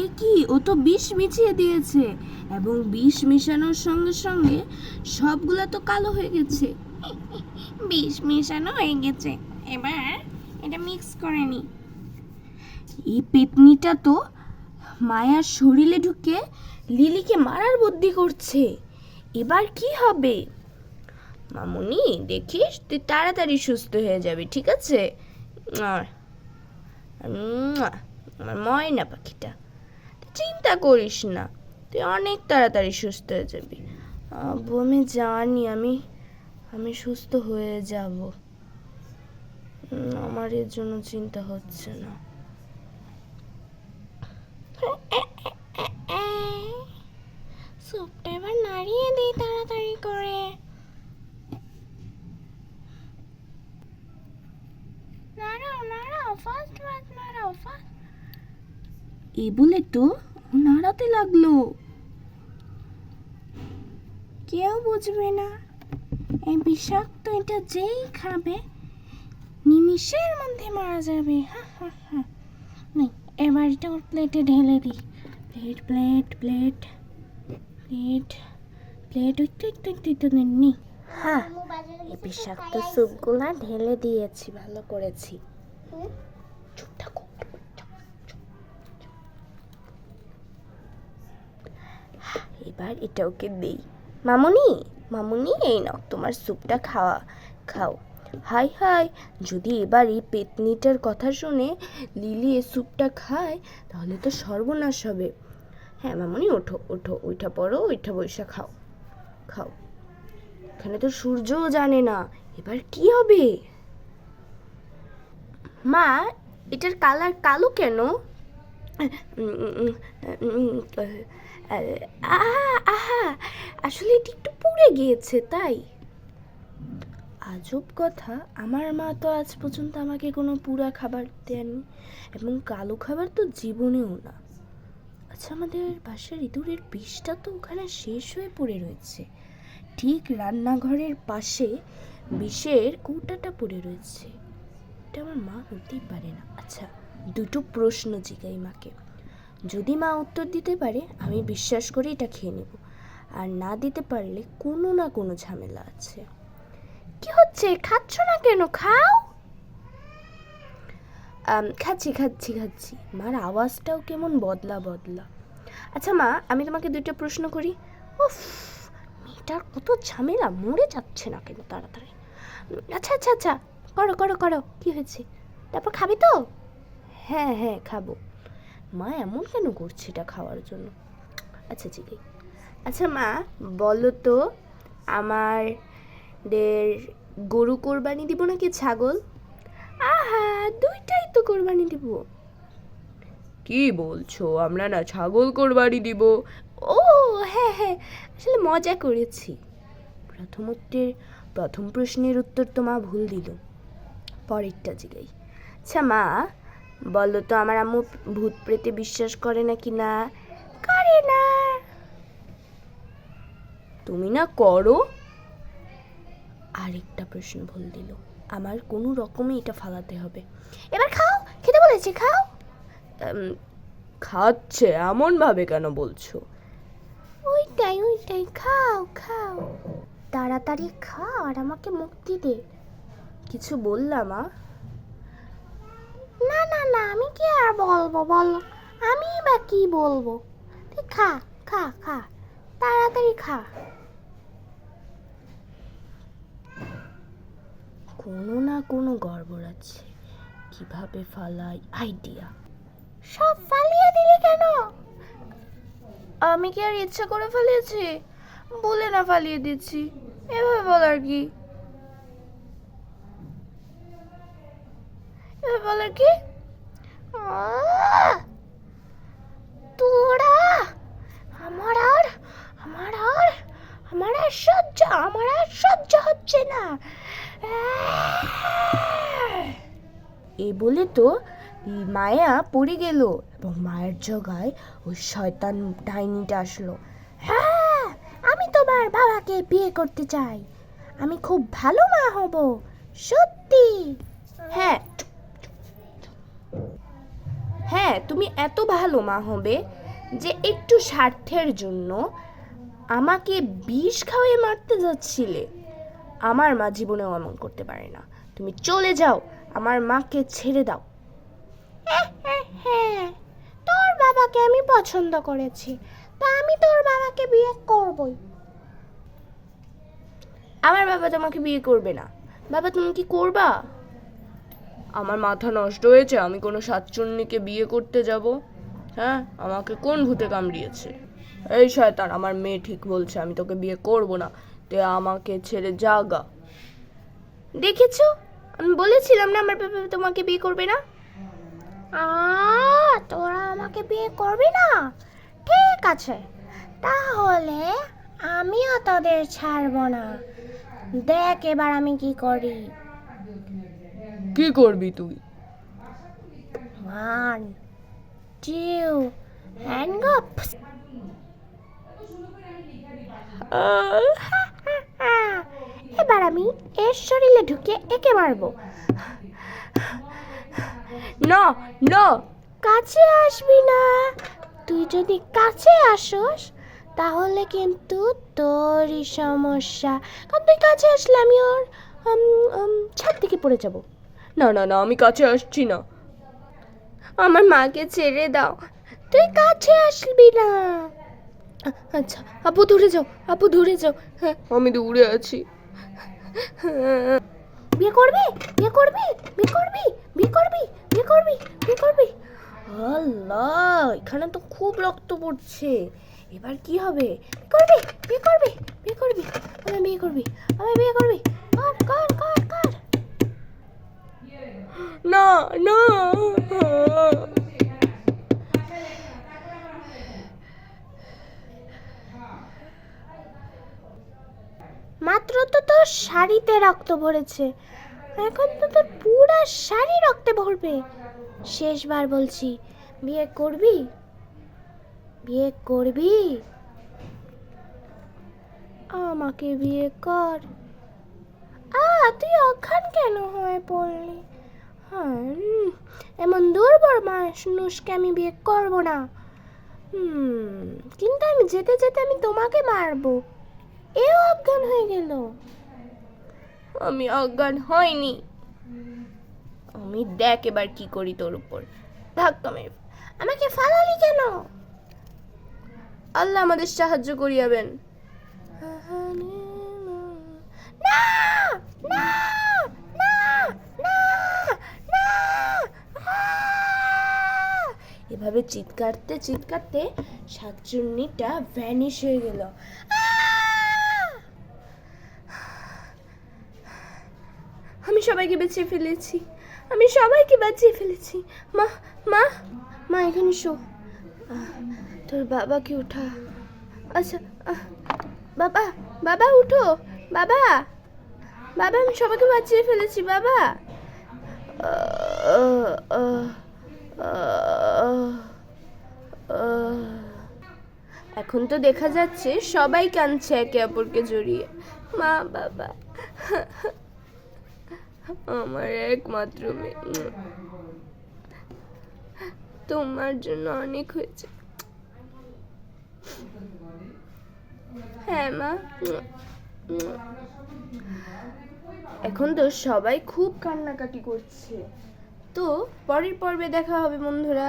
এ কি? ও তো বিষ মিশিয়ে দিয়েছে। এবং বিষ মিশানোর সঙ্গে সঙ্গে সবগুলা তো কালো হয়ে গেছে। বিষ মেশানো হয়ে গেছে। এবার এটা মিক্স করে নি। এই পেতনিটা তো মায়ার শরীরে ঢুকে লিলিকে মারার বুদ্ধি করছে। এবার কি হবে? মামুনি দেখিস তুই তাড়াতাড়ি সুস্থ হয়ে যাবি ঠিক আছে? আর আমার ময়না পাখিটা। চিন্তা করিস না, তুই অনেক তাড়াতাড়ি সুস্থ হয়ে যাবি। আব্বু, আমি জানি আমি আমি সুস্থ হয়ে যাব। আমার এর জন্য চিন্তা হচ্ছে না। সুপটা এবার নাড়িয়ে দিই তাড়াতাড়ি। এই বলে তো নাড়াতে লাগল। কেউ বুঝবে না। এই বিষাক্ত এটা যেই খাবে, নিমিষের মধ্যে মারা যাবে। হা হা হা। নেই, এবার এটা ওর প্লেটে ঢেলে দিই। Plate plate plate plate plate একটু একটু একটু একটু নি হ্যাঁ এই বিষাক্ত স্যুপগুলা ঢেলে দিয়েছি, ভালো করেছি চুপ থাকো এবার এটা ওকে দেই। মামুনি মামুনি, এই নাও, তোমার স্যুপটা খাওয়া, খাও। হাই হাই, যদি এবার এই পেতনিটার কথা শুনে লিলি এই স্যুপটা খায়, তাহলে তো সর্বনাশ হবে। হ্যাঁ মামুনি, ওঠো ওঠো, ওইটা পরো, ওইটা বৈশা খাও খাও। এখানে তো সূর্যও জানে না, এবার কি হবে? মা, এটার কালার কালো কেন? আহা আহা আসলে এটি একটু পুড়ে গিয়েছে, তাই। আজব কথা, আমার মা তো আজ পর্যন্ত আমাকে কোনো পুরা খাবার দেননি এবং কালো খাবার তো জীবনেও না। আচ্ছা আমাদের বাসার ইঁদুরের বিষটা তো ওখানে শেষ হয়ে পড়ে রয়েছে। ঠিক রান্নাঘরের পাশে বিষের কৌটাটা পড়ে রয়েছে। এটা আমার মা হতেই পারে না। আচ্ছা দুটো প্রশ্ন জিগাই মাকে। যদি মা উত্তর দিতে পারে, আমি বিশ্বাস করে এটা খেয়ে নেব। আর না দিতে পারলে কোনো না কোনো ঝামেলা আছে। কি হচ্ছে? খাচ্ছ না কেন? খাও। খাচ্ছি খাচ্ছি খাচ্ছি। মার আওয়াজটাও কেমন বদলা বদলা। আচ্ছা মা, আমি তোমাকে দুইটা প্রশ্ন করি। উফ, মেয়েটার কত ঝামেলা, মরে যাচ্ছে না কেন তাড়াতাড়ি? আচ্ছা আচ্ছা আচ্ছা। করো করো করো। কি হয়েছে? তারপর খাবি তো? হ্যাঁ হ্যাঁ খাব। মা এমন কেন করছে এটা খাওয়ার জন্য? আচ্ছা আছে। আচ্ছা মা বলো তো আমার আমাদের গরু কোরবানি দিব নাকি ছাগল? আহা দুইটাই তো কোরবানি দিব। কি বলছো? আমরা না ছাগল কোরবানি দিব। ও হ্যাঁ হ্যাঁ আসলে মজা করেছি। প্রথমোত্তর প্রথম প্রশ্নের উত্তর তো মা ভুল দিল। পরেরটা জিগাই। আচ্ছা মা বলো তো আমার আম্মু ভূত প্রেতে বিশ্বাস করে নাকি না? করে না। তুমি না করো। আরেকটা প্রশ্ন ভুল দিল। আমার কোনো রকমে এটা ফালাতে হবে। এবার খাও খেতে বলেছি খাও। খাচ্ছে এমন ভাবে কেন বলছো? ওইটাই ওইটাই খাও খাও। তাড়াতাড়ি খাও আর আমাকে মুক্তি দে। কিছু বললাম মা আমি কি আর বলব বলো? আমি বা কি বলব? তুই খা খা খা তাড়াতাড়ি খা। কোনো না কোনো গড়বড় আছে। কীভাবে ফালাই? আইডিয়া সব ফালিয়ে দিলি কেন? আমি কি আর ইচ্ছা করে ফালিয়েছি? বলে না ফালিয়ে দিচ্ছি। এভাবে বলার কি। এভাবে বলার কি! তোরা, আমার আর আমার আর আমার আর সহ্য, আমার আর সহ্য হচ্ছে না! এই বলে তো মায়া পড়ে গেল এবং মায়ের জগায় ওই শয়তান ডাইনিটা আসলো। হ্যাঁ আমি তোমার বাবাকে বিয়ে করতে চাই। আমি খুব ভালো মা হব, সত্যি। হ্যাঁ হ্যাঁ তুমি এত ভালো মা হবে যে একটু স্বার্থের জন্য আমাকে বিষ খাওয়াই মারতে যাচ্ছিলে। আমার মা জীবনেও এমন করতে পারে না। তুমি চলে যাও আমার মাকে ছেড়ে দাও। হ্যাঁ তোর বাবাকে আমি পছন্দ করেছি তা আমি তোর বাবাকে বিয়ে করবই। আমার বাবা তোমাকে বিয়ে করবে না। বাবা তুমি কি করবা? আমার মাথা নষ্ট হয়েছে আমি কোনো সাতচন্নিকে বিয়ে করতে যাব। হ্যাঁ আমাকে কোন ভূতে কামড়িয়েছে? এই শয়তান আমার মেয়ে ঠিক বলছে আমি তোকে বিয়ে করব না। তে আমাকে ছেড়ে জাগা দেখেছ? আমি বলেছিলাম না আমার বাবা তোমাকে বিয়ে করবে না? আ তোরা আমাকে বিয়ে করবি না? ঠিক আছে। তাহলে আমিও তোদের ছাড়বো না। দেখ এবার আমি কি করি। কি করবি তুই? ওয়ান টু হ্যান্ড গপ এবার আমি এর শরীরে ঢুকে একে মারবো। না না। কাছে আসবি না। তুই যদি কাছে আসোস তাহলে কিন্তু তোরই সমস্যা। কারণ তুই কাছে আসলে আমি ওর ছাদ থেকে পড়ে যাব না না না আমি কাছে আসছি না আমার মাকে ছেড়ে দাও তুই কাছে আসবি না আচ্ছা আপু দূরে যাও আপু দূরে যাও হ্যাঁ আমি দূরে আছি বিয়ে করবি বিয়ে করবি বিয়ে করবি বিয়ে করবি বিয়ে করবি বিয়ে করবি আল্লাহ এখানে তো খুব রক্ত পড়ছে এবার কি হবে করবি বিয়ে করবি বিয়ে করবি আমি বিয়ে করবি আমি বিয়ে করবি কর কর কর কর না না মাত্র তো তোর শাড়িতে রক্ত ভরেছে। এখন তো তোর পুরা শাড়ি রক্তে ভরবে। শেষবার বলছি বিয়ে করবি? বিয়ে করবি? আমাকে বিয়ে কর। তুই অজ্ঞান কেন হয়ে পড়লি? এমন দুর্বল মানুষকে আমি বিয়ে করব না। হুম কিন্তু আমি যেতে যেতে আমি তোমাকে মারবো। এও অজ্ঞান হয়ে গেল। আমি অজ্ঞান হয়নি আমি দেখ এবার কি করি তোর উপর। ধাক্কা মেরে আমাকে ফালালি কেন? আল্লাহ আমাদের সাহায্য করিয়াবেন। না না না না এভাবে চিৎকারতে চিৎকারতে শাকচুন্নিটা ভ্যানিশ হয়ে গেল। আমি সবাইকে বেঁচিয়ে ফেলেছি। আমি সবাইকে বাঁচিয়ে ফেলেছি। মা মা মা, এখানে শো। তোর বাবাকে উঠা? আচ্ছা বাবা বাবা, উঠো। বাবা! বাবা, আমি সবাইকে বাঁচিয়ে ফেলেছি, বাবা। এখন তো দেখা যাচ্ছে সবাই কাঁদছে একে অপরকে জড়িয়ে। মা, বাবা। আমার একমাত্র মেয়ে। তোমার জন্য অনেক হয়েছে। হ্যাঁ মা। এখন তো সবাই খুব কান্নাকাটি করছে। তো পরের পর্বে দেখা হবে বন্ধুরা।